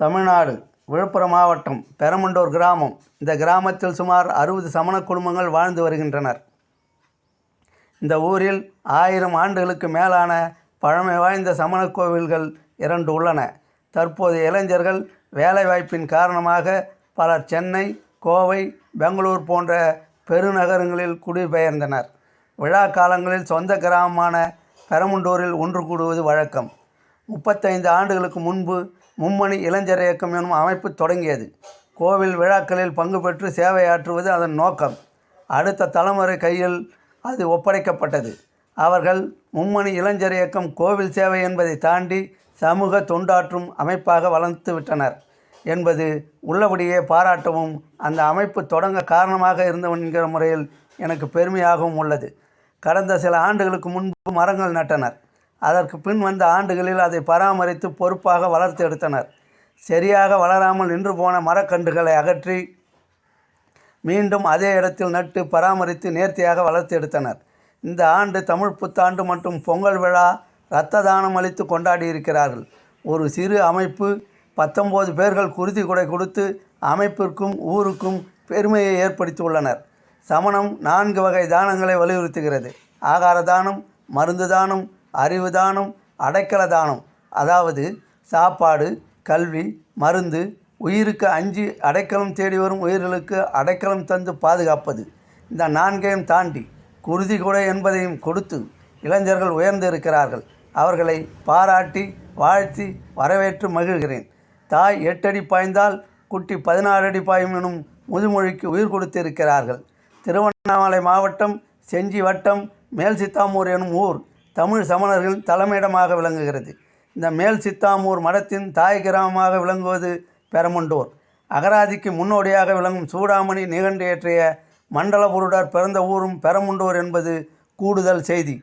தமிழ்நாடு விழுப்புரம் மாவட்டம் பெரமண்டூர் கிராமம். இந்த கிராமத்தில் சுமார் அறுபது சமண குடும்பங்கள் வாழ்ந்து வருகின்றனர். இந்த ஊரில் ஆயிரம் ஆண்டுகளுக்கு மேலான பழமை வாய்ந்த சமண கோவில்கள் இரண்டு உள்ளன. தற்போதைய இளைஞர்கள் வேலைவாய்ப்பின் காரணமாக பலர் சென்னை கோவை பெங்களூர் போன்ற பெருநகரங்களில் குடிபெயர்ந்தனர். விழா காலங்களில் சொந்த கிராமமான பெரமுண்டூரில் ஒன்று கூடுவது வழக்கம். முப்பத்தைந்து ஆண்டுகளுக்கு முன்பு மும்மணி இளைஞர் இயக்கம் எனும் அமைப்பு தொடங்கியது. கோவில் விழாக்களில் பங்கு பெற்று சேவையாற்றுவது அதன் நோக்கம். அடுத்த தலைமுறை கையில் அது ஒப்படைக்கப்பட்டது. அவர்கள் மும்மணி இளைஞர் இயக்கம் கோவில் சேவை என்பதை தாண்டி சமூக தொண்டாற்றும் அமைப்பாக வளர்த்து விட்டனர். என்பது உள்ளபடியே பாராட்டவும் அந்த அமைப்பு தொடங்க காரணமாக இருந்தவன் என்கிற முறையில் எனக்கு பெருமையாகவும் உள்ளது. கடந்த சில ஆண்டுகளுக்கு முன்பு மரங்கள் நட்டனர். அதற்கு பின் வந்த ஆண்டுகளில் அதை பராமரித்து பொறுப்பாக வளர்த்து எடுத்தனர். சரியாக வளராமல் நின்று போன மரக்கன்றுகளை அகற்றி மீண்டும் அதே இடத்தில் நட்டு பராமரித்து நேர்த்தியாக வளர்த்து எடுத்தனர். இந்த ஆண்டு தமிழ் புத்தாண்டு மற்றும் பொங்கல் விழா இரத்த தானம் அளித்து கொண்டாடி இருக்கிறார்கள் ஒரு சிறு அமைப்பு பத்தொம்போது பேர்கள் குருதி கொடை கொடுத்து அமைப்பிற்கும் ஊருக்கும் பெருமையை ஏற்படுத்தியுள்ளனர். சமணம் நான்கு வகை தானங்களை வலியுறுத்துகிறது. ஆகார தானம் மருந்து தானம் அறிவு தானம் அடைக்கல தானம் அதாவது சாப்பாடு கல்வி மருந்து உயிருக்கு அஞ்சு அடைக்கலம் தேடி வரும் உயிர்களுக்கு அடைக்கலம் தந்து பாதுகாப்பது. இந்த நான்கையும் தாண்டி குருதி கொடை என்பதையும் கொடுத்து இளைஞர்கள் உயர்ந்து இருக்கிறார்கள். அவர்களை பாராட்டி வாழ்த்தி வரவேற்று மகிழ்கிறேன். தாய் எட்டடி பாய்ந்தால் குட்டி பதினாறு அடி பாயும் எனும் முதுமொழிக்கு உயிர் கொடுத்திருக்கிறார்கள். திருவண்ணாமலை மாவட்டம் செஞ்சி வட்டம் மேல் சித்தாமூர் எனும் ஊர் தமிழ் சமணர்கள் தலைமையிடமாக விளங்குகிறது. இந்த மேல் சித்தாமூர் மடத்தின் தாய் கிராமமாக விளங்குவது பெரமுண்டூர் அகராதிக்கு முன்னோடியாக விளங்கும் சூடாமணி நிகண்டு ஏற்றிய மண்டலபுருடர் பிறந்த ஊரும் பெரமுண்டூர் என்பது கூடுதல் செய்தி.